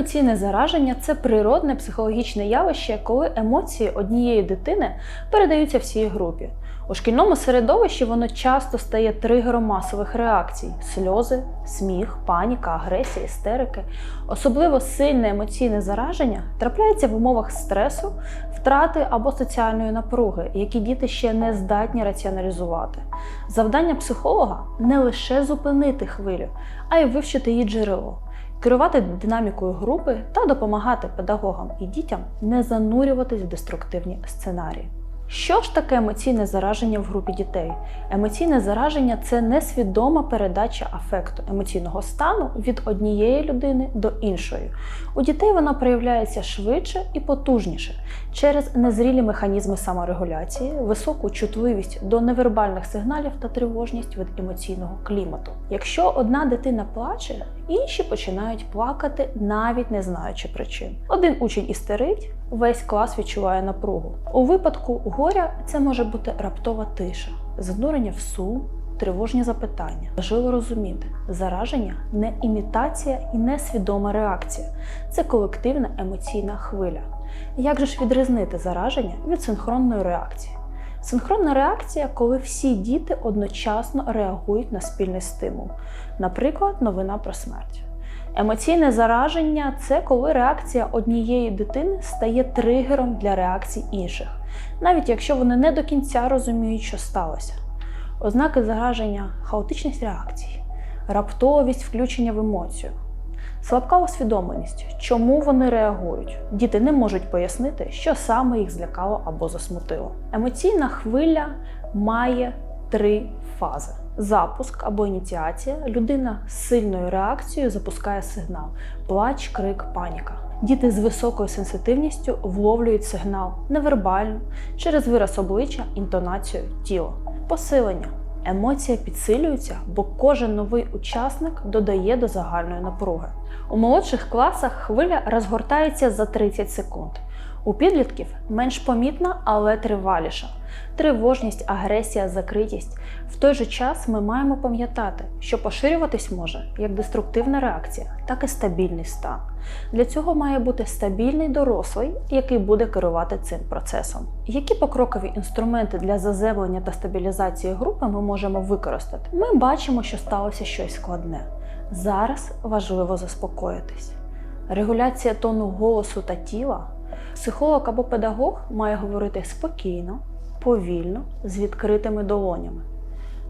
Емоційне зараження це природне психологічне явище, коли емоції однієї дитини передаються всій групі. У шкільному середовищі воно часто стає тригером масових реакцій: сльози, сміх, паніка, агресія, істерики. Особливо сильне емоційне зараження трапляється в умовах стресу, втрати або соціальної напруги, які діти ще не здатні раціоналізувати. Завдання психолога не лише зупинити хвилю, а й вивчити її джерело керувати динамікою групи та допомагати педагогам і дітям не занурюватись в деструктивні сценарії. Що ж таке емоційне зараження в групі дітей? Емоційне зараження це несвідома передача афекту емоційного стану від однієї людини до іншої. У дітей воно проявляється швидше і потужніше через незрілі механізми саморегуляції, високу чутливість до невербальних сигналів та тривожність від емоційного клімату. Якщо одна дитина плаче, інші починають плакати, навіть не знаючи причин. Один учень істерить, весь клас відчуває напругу. У випадку горя це може бути раптова тиша, занурення в сум. Тривожні запитання. Важливо розуміти, зараження не імітація і не свідома реакція, це колективна емоційна хвиля. Як же ж відрізнити зараження від синхронної реакції? Синхронна реакція, коли всі діти одночасно реагують на спільний стимул, наприклад, новина про смерть. Емоційне зараження це коли реакція однієї дитини стає тригером для реакцій інших, навіть якщо вони не до кінця розуміють, що сталося. Ознаки зараження хаотичність реакцій, раптовість включення в емоцію, слабка усвідомленість, чому вони реагують. Діти не можуть пояснити, що саме їх злякало або засмутило. Емоційна хвиля має три фази. Запуск або ініціація. Людина з сильною реакцією запускає сигнал: плач, крик, паніка. Діти з високою сенситивністю вловлюють сигнал невербально через вираз обличчя, інтонацію, тіло. Посилення. Емоція підсилюється, бо кожен новий учасник додає до загальної напруги. У молодших класах хвиля розгортається за 30 секунд. У підлітків менш помітна, але триваліша. Тривожність, агресія, закритість. В той же час ми маємо пам'ятати, що поширюватись може як деструктивна реакція, так і стабільний стан. Для цього має бути стабільний дорослий, який буде керувати цим процесом. Які покрокові інструменти для заземлення та стабілізації групи ми можемо використати? Ми бачимо, що сталося щось складне. Зараз важливо заспокоїтись. Регуляція тону голосу та тіла. Психолог або педагог має говорити спокійно, повільно, з відкритими долонями.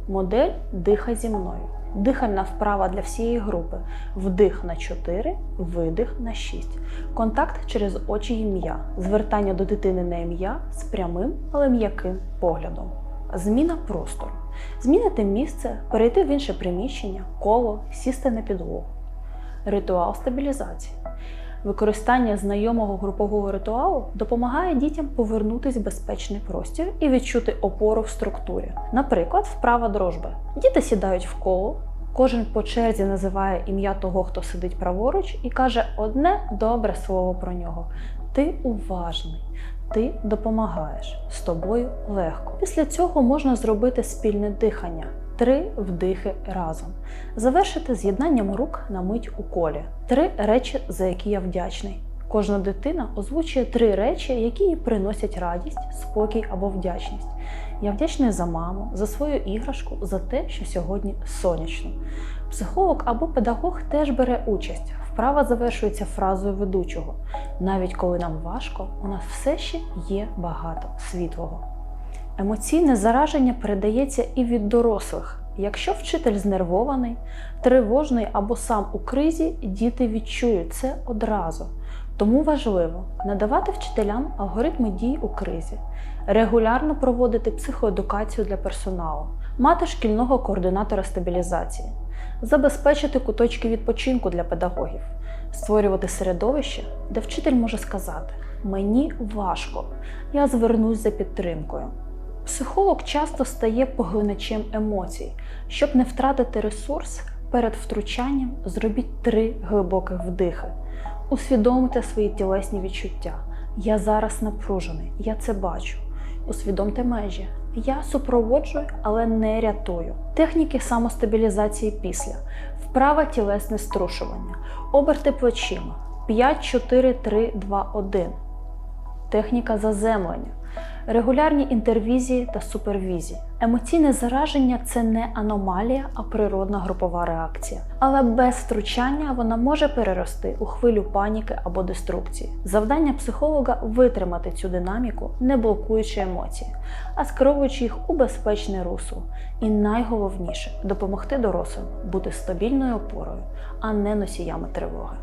Модель дихай зі мною. Дихальна вправа для всієї групи. Вдих на 4, видих на 6. Контакт через очі ім'я. Звертання до дитини на ім'я з прямим, але м'яким поглядом. Зміна простору. Змінити місце, перейти в інше приміщення, коло, сісти на підлогу. Ритуал стабілізації. Використання знайомого групового ритуалу допомагає дітям повернутися в безпечний простір і відчути опору в структурі. Наприклад, вправа дрожби. Діти сідають в коло, кожен по черзі називає ім'я того, хто сидить праворуч, і каже одне добре слово про нього. Ти уважний, ти допомагаєш, з тобою легко. Після цього можна зробити спільне дихання. Три вдихи разом. Завершити з'єднанням рук на мить у колі. Три речі, за які я вдячний. Кожна дитина озвучує три речі, які їй приносять радість, спокій або вдячність. Я вдячний за маму, за свою іграшку, за те, що сьогодні сонячно. Психолог або педагог теж бере участь. Вправа завершується фразою ведучого. Навіть коли нам важко, у нас все ще є багато світлого. Емоційне зараження передається і від дорослих. Якщо вчитель знервований, тривожний або сам у кризі, діти відчують це одразу. Тому важливо надавати вчителям алгоритми дій у кризі, регулярно проводити психоедукацію для персоналу, мати шкільного координатора стабілізації, забезпечити куточки відпочинку для педагогів, створювати середовище, де вчитель може сказати: Мені важко, я звернусь за підтримкою. Психолог часто стає поглиначем емоцій. Щоб не втратити ресурс, перед втручанням зробіть три глибоких вдихи. Усвідомте свої тілесні відчуття. Я зараз напружений, я це бачу. Усвідомте межі. Я супроводжую, але не рятую. Техніки самостабілізації після, вправа тілесне струшування, оберти плечима, 5-4-3-2-1. Техніка заземлення, регулярні інтервізії та супервізії. Емоційне зараження це не аномалія, а природна групова реакція. Але без втручання вона може перерости у хвилю паніки або деструкції. Завдання психолога витримати цю динаміку, не блокуючи емоції, а скеровуючи їх у безпечне русло. І найголовніше допомогти дорослим бути стабільною опорою, а не носіями тривоги.